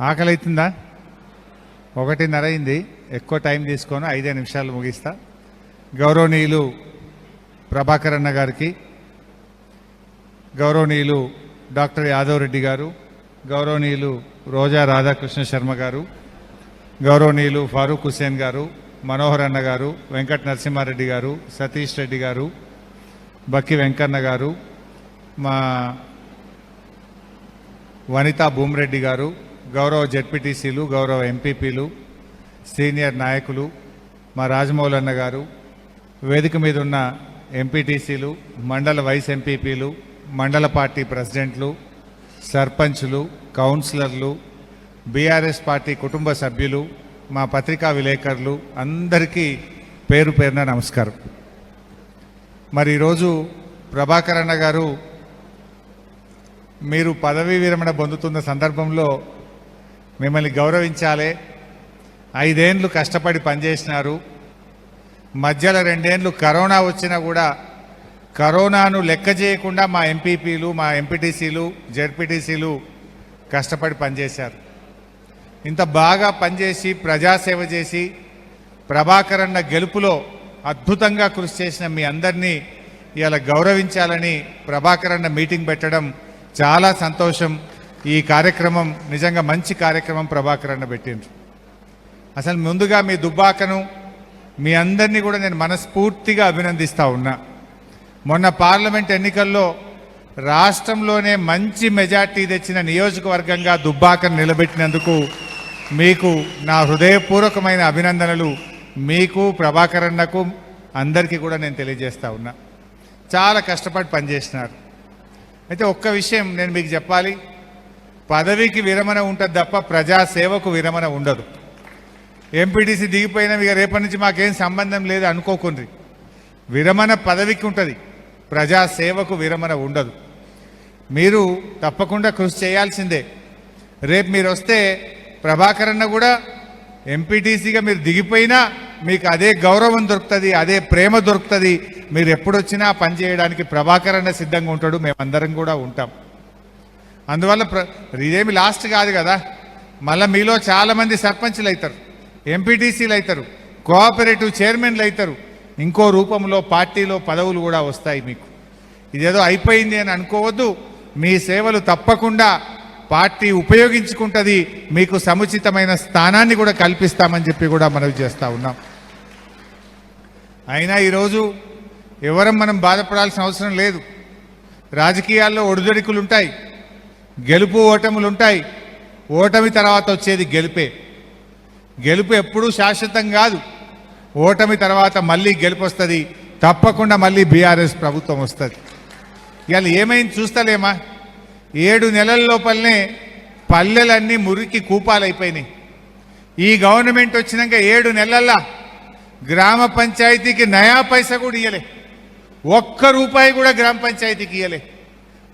ఆకలి అవుతుందా ఒకటిన్నర అయింది. ఎక్కువ టైం తీసుకొని. ఐదే నిమిషాలు ముగిస్తా. గౌరవనీయులు ప్రభాకర్ అన్న గారికి గౌరవనీయులు డాక్టర్ యాదవ్ రెడ్డి గారు గౌరవనీయులు రోజా రాధాకృష్ణ శర్మ గారు గౌరవనీయులు ఫారూక్ హుసేన్ గారు మనోహర్ అన్న గారు వెంకట నరసింహారెడ్డి గారు సతీష్ రెడ్డి గారు బక్కి వెంకన్న గారు మా వనితా భూమిరెడ్డి గారు గౌరవ జెడ్పీటీసీలు గౌరవ ఎంపీపీలు సీనియర్ నాయకులు మా రాజమౌళి అన్న గారు వేదిక మీద ఉన్న ఎంపీటీసీలు మండల వైస్ ఎంపీపీలు మండల పార్టీ ప్రెసిడెంట్లు సర్పంచ్లు కౌన్సిలర్లు బీఆర్ఎస్ పార్టీ కుటుంబ సభ్యులు మా పత్రికా విలేకరులు అందరికీ పేరు పేరున నమస్కారం. మరి ఈరోజు ప్రభాకర్ అన్న గారు మీరు పదవీ విరమణ పొందుతున్న సందర్భంలో మిమ్మల్ని గౌరవించాలి. ఐదేండ్లు కష్టపడి పనిచేసినారు. మధ్యలో రెండేండ్లు కరోనా వచ్చినా కూడా కరోనాను లెక్క చేయకుండా మా ఎంపీపీలు మా ఎంపీటీసీలు జెడ్పీటీసీలు కష్టపడి పనిచేశారు. ఇంత బాగా పనిచేసి ప్రజాసేవ చేసి ప్రభాకరన్న గెలుపులో అద్భుతంగా కృషి చేసిన మీ అందరినీ ఇవాళ గౌరవించాలని ప్రభాకరన్న మీటింగ్ పెట్టడం చాలా సంతోషం. ఈ కార్యక్రమం నిజంగా మంచి కార్యక్రమం ప్రభాకరన్న పెట్టిండ్రు. అసలు ముందుగా మీ దుబ్బాకను మీ అందరినీ కూడా నేను మనస్ఫూర్తిగా అభినందిస్తూ ఉన్నా. మొన్న పార్లమెంట్ ఎన్నికల్లో రాష్ట్రంలోనే మంచి మెజార్టీ తెచ్చిన నియోజకవర్గంగా దుబ్బాకను నిలబెట్టినందుకు మీకు నా హృదయపూర్వకమైన అభినందనలు. మీకు ప్రభాకరన్నకు అందరికీ కూడా నేను తెలియజేస్తూ ఉన్నా. చాలా కష్టపడి పనిచేసినారు. అయితే ఒక్క విషయం నేను మీకు చెప్పాలి. పదవికి విరమణ ఉంటుంది తప్ప ప్రజాసేవకు విరమణ ఉండదు. ఎంపీటీసీ దిగిపోయినా ఇక రేపటి నుంచి మాకేం సంబంధం లేదు అనుకోకుండ్రి. విరమణ పదవికి ఉంటుంది ప్రజాసేవకు విరమణ ఉండదు. మీరు తప్పకుండా కృషి చేయాల్సిందే. రేపు మీరు వస్తే ప్రభాకరన్న కూడా ఎంపీటీసీగా మీరు దిగిపోయినా మీకు అదే గౌరవం దొరుకుతుంది అదే ప్రేమ దొరుకుతుంది. మీరు ఎప్పుడొచ్చినా పనిచేయడానికి పని చేయడానికి ప్రభాకరన్న సిద్ధంగా ఉంటాడు మేమందరం కూడా ఉంటాం. అందువల్ల ప్ర ఇదేమి లాస్ట్ కాదు కదా. మళ్ళీ మీలో చాలామంది సర్పంచ్లు అవుతారు ఎంపీటీసీలు అవుతారు కోఆపరేటివ్ చైర్మన్లు అవుతారు. ఇంకో రూపంలో పార్టీలో పదవులు కూడా వస్తాయి మీకు. ఇదేదో అయిపోయింది అని అనుకోవద్దు. మీ సేవలు తప్పకుండా పార్టీ ఉపయోగించుకుంటుంది మీకు సముచితమైన స్థానాన్ని కూడా కల్పిస్తామని చెప్పి కూడా మనవి చేస్తూ ఉన్నాం. అయినా ఈరోజు ఎవరం మనం బాధపడాల్సిన అవసరం లేదు. రాజకీయాల్లో ఒడిదొడికులు ఉంటాయి గెలుపు ఓటములు ఉంటాయి. ఓటమి తర్వాత వచ్చేది గెలుపే. గెలుపు ఎప్పుడూ శాశ్వతం కాదు. ఓటమి తర్వాత మళ్ళీ గెలుపు వస్తుంది తప్పకుండా మళ్ళీ బీఆర్ఎస్ ప్రభుత్వం వస్తుంది. ఇవాళ ఏమైంది చూస్తలేమా? ఏడు నెలల లోపలనే పల్లెలన్నీ మురికి కూపాలైపోయినాయి. ఈ గవర్నమెంట్ వచ్చినాక ఏడు నెలల్లా గ్రామ పంచాయతీకి నయా పైసా కూడా ఇయ్యలే. ఒక్క రూపాయి కూడా గ్రామ పంచాయతీకి ఇయ్యలే.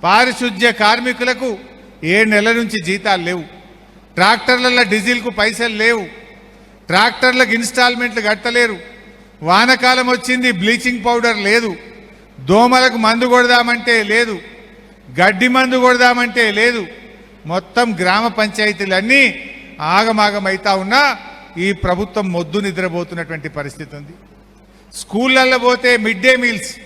పారిశుద్ధ్య కార్మికులకు ఏడు నెలల నుంచి జీతాలు లేవు. ట్రాక్టర్లలో డీజిల్కు పైసలు లేవు. ట్రాక్టర్లకు ఇన్స్టాల్మెంట్లు కట్టలేరు. వానకాలం వచ్చింది బ్లీచింగ్ పౌడర్ లేదు. దోమలకు మందు కొడదామంటే లేదు. గడ్డి మందు కొడదామంటే లేదు. మొత్తం గ్రామ పంచాయతీలన్నీ ఆగమాగమైతా ఉన్నా ఈ ప్రభుత్వం మొద్దు నిద్రపోతున్నటువంటి పరిస్థితి ఉంది. స్కూళ్ళల్లో పోతే మిడ్ డే మీల్స్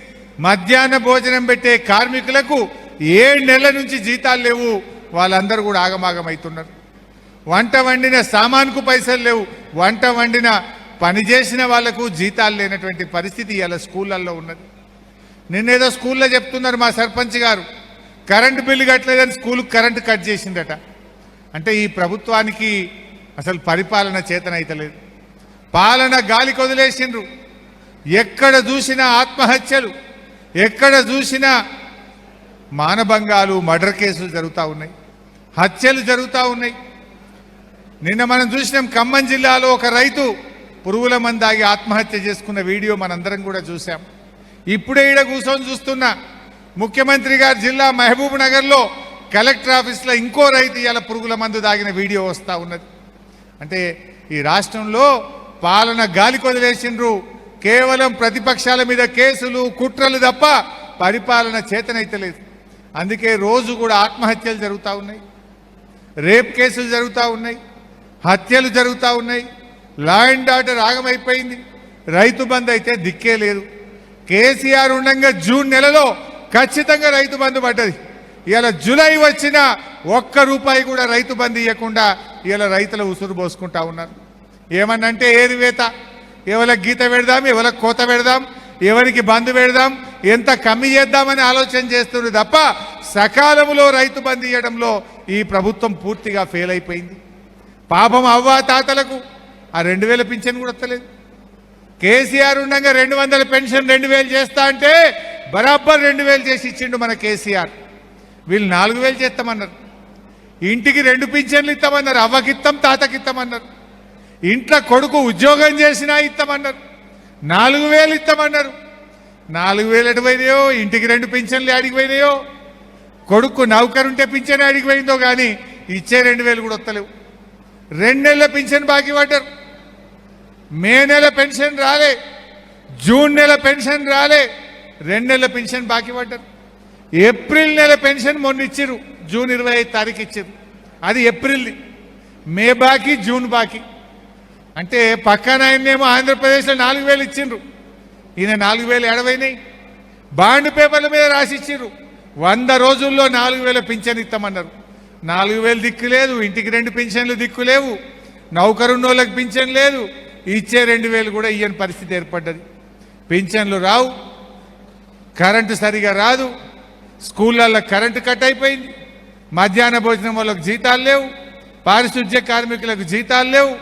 మధ్యాహ్న భోజనం పెట్టే కార్మికులకు ఏడు నెలల నుంచి జీతాలు లేవు. వాళ్ళందరూ కూడా ఆగమాగమవుతున్నారు. వంట వండిన సామాన్కు పైసలు లేవు. వంట వండిన పని చేసిన వాళ్ళకు జీతాలు లేనటువంటి పరిస్థితి ఇలా స్కూళ్ళల్లో ఉన్నది. నిన్నేదో స్కూల్లో చెప్తున్నారు మా సర్పంచ్ గారు. కరెంటు బిల్లు కట్టలేదని స్కూల్కి కరెంటు కట్ చేసిందట. అంటే ఈ ప్రభుత్వానికి అసలు పరిపాలన చేతనైతలేదు. పాలన గాలికి వదిలేసిండ్రు. ఎక్కడ చూసినా ఆత్మహత్యలు. ఎక్కడ చూసినా మానభంగాలు మర్డర్ కేసులు జరుగుతూ ఉన్నాయి. హత్యలు జరుగుతూ ఉన్నాయి. నిన్న మనం చూసినాం ఖమ్మం జిల్లాలో ఒక రైతు పురుగుల మందాగి ఆత్మహత్య చేసుకున్న వీడియో మనందరం కూడా చూసాం ఇప్పుడే ఈడ కూర్చొని చూస్తున్నా ముఖ్యమంత్రి గారి జిల్లా మహబూబ్ నగర్లో కలెక్టర్ ఆఫీస్లో ఇంకో రైతు ఇవాళ పురుగుల మందు దాగిన వీడియో వస్తూ ఉన్నది. అంటే ఈ రాష్ట్రంలో పాలన గాలి కొదిలేసిండ్రు. కేవలం ప్రతిపక్షాల మీద కేసులు కుట్రలు తప్ప పరిపాలన చేతనైతలేదు. అందుకే రోజు కూడా ఆత్మహత్యలు జరుగుతూ ఉన్నాయి. రేప్ కేసులు జరుగుతూ ఉన్నాయి హత్యలు జరుగుతూ ఉన్నాయి law and order ఆగమైపోయింది Rythu Bandhu అయితే దిక్కే లేదు. కేసీఆర్ ఉండగా జూన్ నెలలో ఖచ్చితంగా రైతు బంధు పడ్డది. ఇలా జూలై వచ్చిన ఒక్క రూపాయి కూడా రైతు బంధు ఇవ్వకుండా ఇవాళ రైతుల ఉసురు పోసుకుంటా ఉన్నారు. ఏమన్నంటే ఏరివేత ఎవరికి గీత పెడదాం ఎవరికి కోత పెడదాం ఎవరికి బంధు పెడదాం ఎంత కమ్మి చేద్దామని ఆలోచన చేస్తుంది తప్ప సకాలంలో రైతు బంద్ ఇవ్వడంలో ఈ ప్రభుత్వం పూర్తిగా ఫెయిల్ అయిపోయింది. పాపం అవ్వా తాతలకు ఆ రెండు వేల పింఛన్ కూడా వస్తలేదు. కేసీఆర్ ఉండగా రెండు వందల పెన్షన్ రెండు వేలు చేస్తా అంటే బరాబర్ రెండు వేలు చేసి ఇచ్చిండు మన కేసీఆర్. వీళ్ళు నాలుగు వేలు చేస్తామన్నారు. ఇంటికి రెండు పింఛన్లు ఇస్తామన్నారు అవ్వకిత్తం తాతకిత్తామన్నారు. ఇంట్లో కొడుకు ఉద్యోగం చేసినా ఇస్తామన్నారు నాలుగు వేలు ఇస్తామన్నారు నాలుగు వేలు ఎటు పోయినాయో ఇంటికి రెండు పింఛన్లు అడిగిపోయినాయో కొడుకు నౌకరుంటే పింఛన్ ఆడికి పోయిందో కానీ ఇచ్చే రెండు వేలు కూడా వస్తలేవు. రెండు నెలల పింఛన్ బాకీ పడ్డారు. మే నెల పెన్షన్ రాలే. జూన్ నెల పెన్షన్ రాలే. రెండు నెలల పెన్షన్ బాకీ పడ్డారు. ఏప్రిల్ నెల పెన్షన్ మొన్న ఇచ్చిర్రు. జూన్ ఇరవై ఐదు తారీఖు ఇచ్చారు అది ఏప్రిల్ది. మే బాకీ జూన్ బాకీ. అంటే పక్కన ఆయనేమో ఆంధ్రప్రదేశ్లో నాలుగు వేలు ఇచ్చిండ్రు ఈయన నాలుగు వేలు ఎడవైనాయి బాండ్ పేపర్ల మీద రాసి వంద రోజుల్లో నాలుగు వేల పింఛన్ ఇస్తామన్నారు. నాలుగు వేలు దిక్కు లేదు ఇంటికి రెండు పింఛన్లు దిక్కు లేవు. నౌకరున్నోళ్ళకి పింఛన్ లేదు ఇచ్చే రెండు వేలు కూడా ఇయ్యని పరిస్థితి ఏర్పడ్డది. పింఛన్లు రావు కరెంటు సరిగా రాదు స్కూళ్ళల్లో కరెంటు కట్ అయిపోయింది మధ్యాహ్న భోజనం వాళ్ళకి జీతాలు లేవు పారిశుధ్య కార్మికులకు జీతాలు లేవు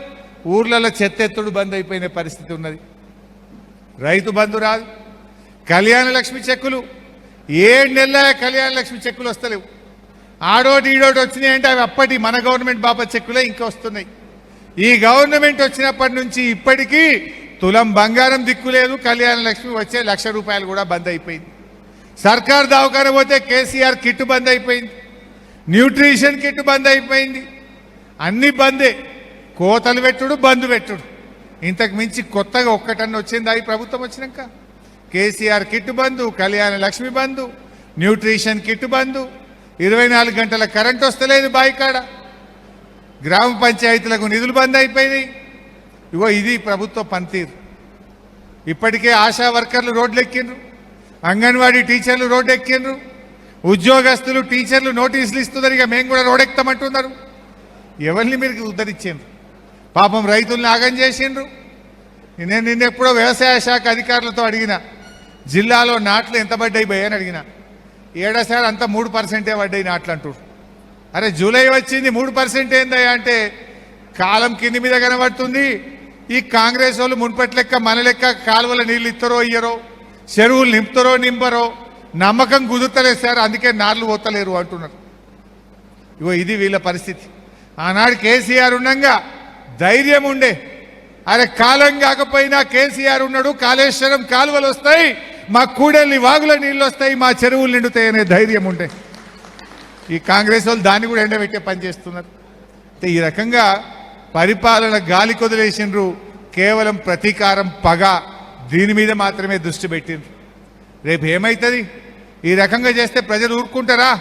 ఊర్లలో చెత్తెత్తుడు బంద్ అయిపోయిన పరిస్థితి ఉన్నది. రైతు బంధు రాదు కళ్యాణ లక్ష్మి చెక్కులు ఏడు నెలల కళ్యాణ లక్ష్మి చెక్కులు వస్తలేవు. ఆడోటి ఈడోటి వచ్చినాయి అంటే అవి అప్పటి మన గవర్నమెంట్ బాబా చెక్కులే ఇంకా వస్తున్నాయి. ఈ గవర్నమెంట్ వచ్చినప్పటి నుంచి ఇప్పటికీ తులం బంగారం దిక్కులేదు కళ్యాణ లక్ష్మి వచ్చే లక్ష రూపాయలు కూడా బంద్ అయిపోయింది. సర్కార్ దవాఖాన పోతే కేసీఆర్ కిట్ బంద్ అయిపోయింది. న్యూట్రిషన్ కిట్ బంద్ అయిపోయింది. అన్నీ బందే. కోతలు పెట్టుడు బంద్ పెట్టుడు. ఇంతకు మించి కొత్తగా ఒక్కటన్న వచ్చిందా? ఈ ప్రభుత్వం వచ్చినాక? కేసీఆర్ కిట్ బంధు కళ్యాణ లక్ష్మి బంధు న్యూట్రిషన్ కిట్ బంధు ఇరవై నాలుగు గంటల కరెంట్ వస్తలేదు బాయికాడ. గ్రామ పంచాయతీలకు నిధులు బంద్ అయిపోయినాయి. ఇగో ఇది ప్రభుత్వ పనితీరు. ఇప్పటికే ఆశా వర్కర్లు రోడ్లు ఎక్కిండ్రు అంగన్వాడీ టీచర్లు రోడ్డు ఎక్కిండ్రు ఉద్యోగస్తులు టీచర్లు నోటీసులు ఇస్తున్నారు. ఇక మేము కూడా రోడ్ ఎక్కుతామంటున్నారు ఎవరిని మీరు ఉద్ధరించిండ్రు? పాపం రైతుల్ని ఆగం చేసిండ్రు. నేను నిన్నెప్పుడో వ్యవసాయ శాఖ అధికారులతో అడిగినా జిల్లాలో నాట్లు ఎంత పడ్డాయి భయ అని అడిగిన. ఏడాసారి అంతా మూడు పర్సెంటే పడ్డాయి నాట్లు అంటారు అరే జూలై వచ్చింది మూడు పర్సెంట్ ఏందయ్యా అంటే కాలం కింది మీద కనబడుతుంది. ఈ కాంగ్రెస్ వాళ్ళు మున్పటి లెక్క మన లెక్క కాలువల నీళ్ళు ఇస్తారో ఇయ్యరో చెరువులు నింపుతారో నింపరో నమ్మకం కుదురుతలేదు సార్ అందుకే నార్లు పోతలేరు అంటున్నారు. ఇగో ఇది వీళ్ళ పరిస్థితి. ఆనాడు కేసీఆర్ ఉండగా ధైర్యం ఉండే. అరే కాలం కాకపోయినా కేసీఆర్ ఉన్నాడు కాళేశ్వరం కాలువలు వస్తాయి. మా కూడలి వాగుల నీళ్ళు వస్తాయి మా చెరువులు నిండుతాయి అనే ధైర్యం ఉండే. ఈ కాంగ్రెస్ వాళ్ళు దాన్ని కూడా ఎండబెట్టే పని చేస్తున్నారు. ఈ రకంగా పరిపాలన గాలి కొదిలేసిండ్రు కేవలం ప్రతీకారం పగ దీని మీద మాత్రమే దృష్టి పెట్టిండ్రు. రేపు ఏమవుతుంది ఈ రకంగా చేస్తే ప్రజలు ఊరుకుంటారా?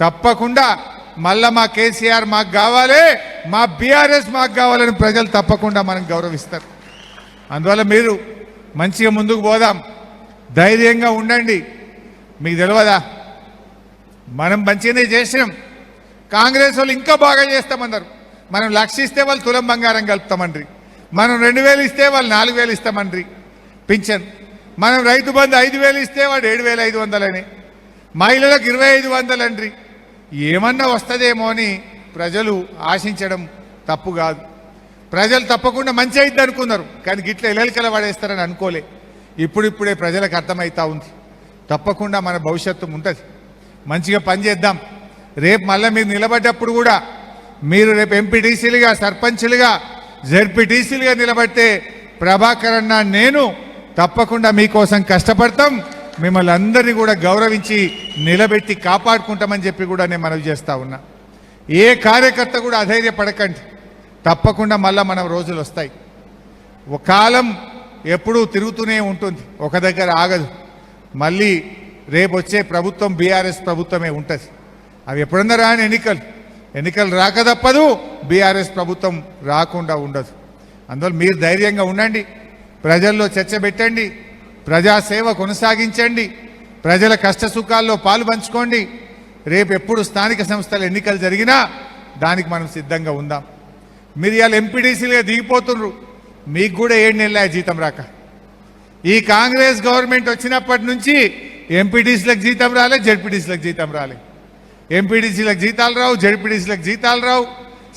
తప్పకుండా. మళ్ళా మా కేసీఆర్ మాకు కావాలి మా బీఆర్ఎస్ మాకు కావాలని ప్రజలు తప్పకుండా మనం గౌరవిస్తారు. అందువల్ల మీరు మంచిగా ముందుకు పోదాం. ధైర్యంగా ఉండండి. మీకు తెలియదా మనం మంచిగానే చేసినాం. కాంగ్రెస్ వాళ్ళు ఇంకా బాగా చేస్తామన్నారు. మనం లక్ష ఇస్తే వాళ్ళు తులం బంగారం కలుపుతామండ్రి. మనం రెండు వేలు ఇస్తే వాళ్ళు నాలుగు వేలు ఇస్తామండ్రి. పింఛన్. మనం రైతు బంధు ఐదు వేలు ఇస్తే వాడు ఏడు వేల ఐదు వందలని. మహిళలకు ఇరవై ఐదు వందలండ్రి. ఏమన్నా వస్తుందేమో అని ప్రజలు ఆశించడం తప్పు కాదు. ప్రజలు తప్పకుండా మంచి అయింది అనుకున్నారు. కానీ గిట్ల ఎలలికల పడేస్తారని అనుకోలే. ఇప్పుడిప్పుడే ప్రజలకు అర్థమవుతా ఉంది. తప్పకుండా మన భవిష్యత్తు ఉంటుంది మంచిగా పనిచేద్దాం. రేపు మళ్ళీ మీరు నిలబడ్డప్పుడు కూడా మీరు రేపు ఎంపీటీసీలుగా సర్పంచ్లుగా జెడ్పీటీసీలుగా నిలబడితే ప్రభాకర్ అన్న నేను తప్పకుండా మీకోసం కష్టపడతాం. మిమ్మల్ని అందరినీ కూడా గౌరవించి నిలబెట్టి కాపాడుకుంటామని చెప్పి కూడా నేను మనవి చేస్తూ ఉన్నా. ఏ కార్యకర్త కూడా అధైర్యపడకండి. తప్పకుండా మళ్ళా మనం రోజులు వస్తాయి. ఒక కాలం ఎప్పుడూ తిరుగుతూనే ఉంటుంది. ఒక దగ్గర ఆగదు. మళ్ళీ రేపు వచ్చే ప్రభుత్వం బీఆర్ఎస్ ప్రభుత్వమే ఉంటుంది. అవి ఎప్పుడన్నా రాని ఎన్నికలు. ఎన్నికలు రాక తప్పదు బీఆర్ఎస్ ప్రభుత్వం రాకుండా ఉండదు. అందువల్ల మీరు ధైర్యంగా ఉండండి. ప్రజల్లో చర్చ పెట్టండి. ప్రజాసేవ కొనసాగించండి. ప్రజల కష్ట సుఖాల్లో పాలు పంచుకోండి. రేపు ఎప్పుడు స్థానిక సంస్థల ఎన్నికలు జరిగినా దానికి మనం సిద్ధంగా ఉందాం. మీరు ఇవాళ ఎంపీడీసీలుగా దిగిపోతున్నారు మీకు కూడా ఏడు నెలల జీతం రాక. ఈ కాంగ్రెస్ గవర్నమెంట్ వచ్చినప్పటి నుంచి ఎంపీటీసీలకు జీతం రాలే జడ్పీటీసీలకు జీతం రాలే. ఎంపీడీసీలకు జీతాలు రావు జడ్పీటీసీలకు జీతాలు రావు.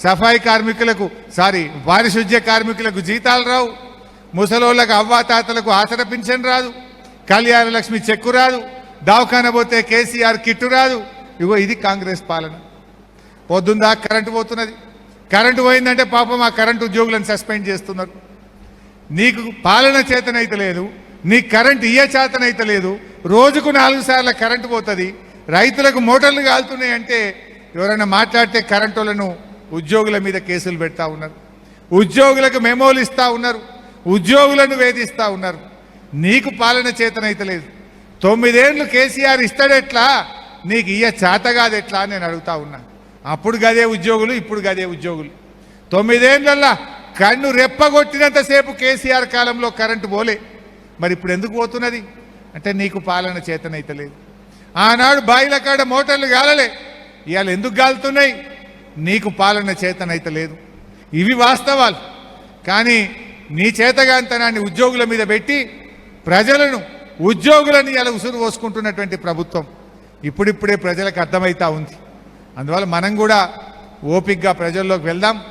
సఫాయి కార్మికులకు సారీ పారిశుద్ధ్య కార్మికులకు జీతాలు రావు. ముసలోళ్ళకు అవ్వాతాతలకు ఆసర పింఛన్ రాదు. కళ్యాణ లక్ష్మి చెక్కు రాదు. దవాఖాన పోతే కేసీఆర్ కిట్టు రాదు. ఇగో ఇది కాంగ్రెస్ పాలన. పొద్దుందా కరెంటు పోతున్నది. కరెంటు పోయిందంటే పాపం ఆ కరెంటు ఉద్యోగులను సస్పెండ్ చేస్తున్నారు. నీకు పాలన చేతనైతే లేదు నీ కరెంట్ ఇయ్య చేతనైతే లేదు రోజుకు నాలుగు సార్లు కరెంటు పోతుంది రైతులకు మోటార్లు కాలుతున్నాయి అంటే ఎవరైనా మాట్లాడితే కరెంటులను ఉద్యోగుల మీద కేసులు పెడతా ఉన్నారు ఉద్యోగులకు మెమోలు ఇస్తా ఉన్నారు ఉద్యోగులను వేధిస్తూ ఉన్నారు. నీకు పాలన చేతనైతే లేదు. తొమ్మిదేళ్ళు కేసీఆర్ ఇస్తాడెట్లా? నీకు ఇయ్య చేత కాదెట్లా నేను అడుగుతా ఉన్నా. అప్పుడు గదే ఉద్యోగులు ఇప్పుడు గదే ఉద్యోగులు. తొమ్మిదేళ్ళల్లా కన్ను రెప్పగొట్టినంతసేపు కేసీఆర్ కాలంలో కరెంటు పోలే. మరి ఇప్పుడు ఎందుకు పోతున్నది? అంటే నీకు పాలన చేతనైతే లేదు. ఆనాడు బాయిల కాడ మోటార్లు గాలలే. ఇవాళ ఎందుకు గాలుతున్నాయి? నీకు పాలన చేతనైతే లేదు. ఇవి వాస్తవాలు. కానీ నీ చేతగాంతనాన్ని ఉద్యోగుల మీద పెట్టి ప్రజలను ఉద్యోగులను ఇలా ఉసురు పోసుకుంటున్నటువంటి ప్రభుత్వం ఇప్పుడిప్పుడే ప్రజలకు అర్థమవుతా ఉంది. అందువల్ల మనం కూడా ఓపిక్గా ప్రజల్లోకి వెళ్దాం.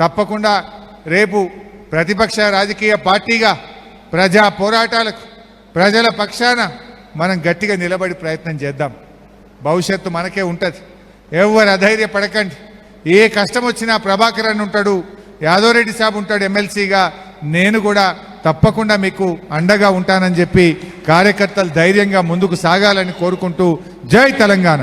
తప్పకుండా రేపు ప్రతిపక్ష రాజకీయ పార్టీగా ప్రజా పోరాటాలకు ప్రజల పక్షాన మనం గట్టిగా నిలబడి ప్రయత్నం చేద్దాం. భవిష్యత్తు మనకే ఉంటుంది. ఎవరు అధైర్య పడకండి ఏ కష్టం వచ్చినా ప్రభాకర్ అని ఉంటాడు యాదవరెడ్డి సాబ్ ఉంటాడు ఎమ్మెల్సీగా నేను కూడా తప్పకుండా మీకు అండగా ఉంటానని చెప్పి కార్యకర్తలు ధైర్యంగా ముందుకు సాగాలని కోరుకుంటూ జై తెలంగాణ.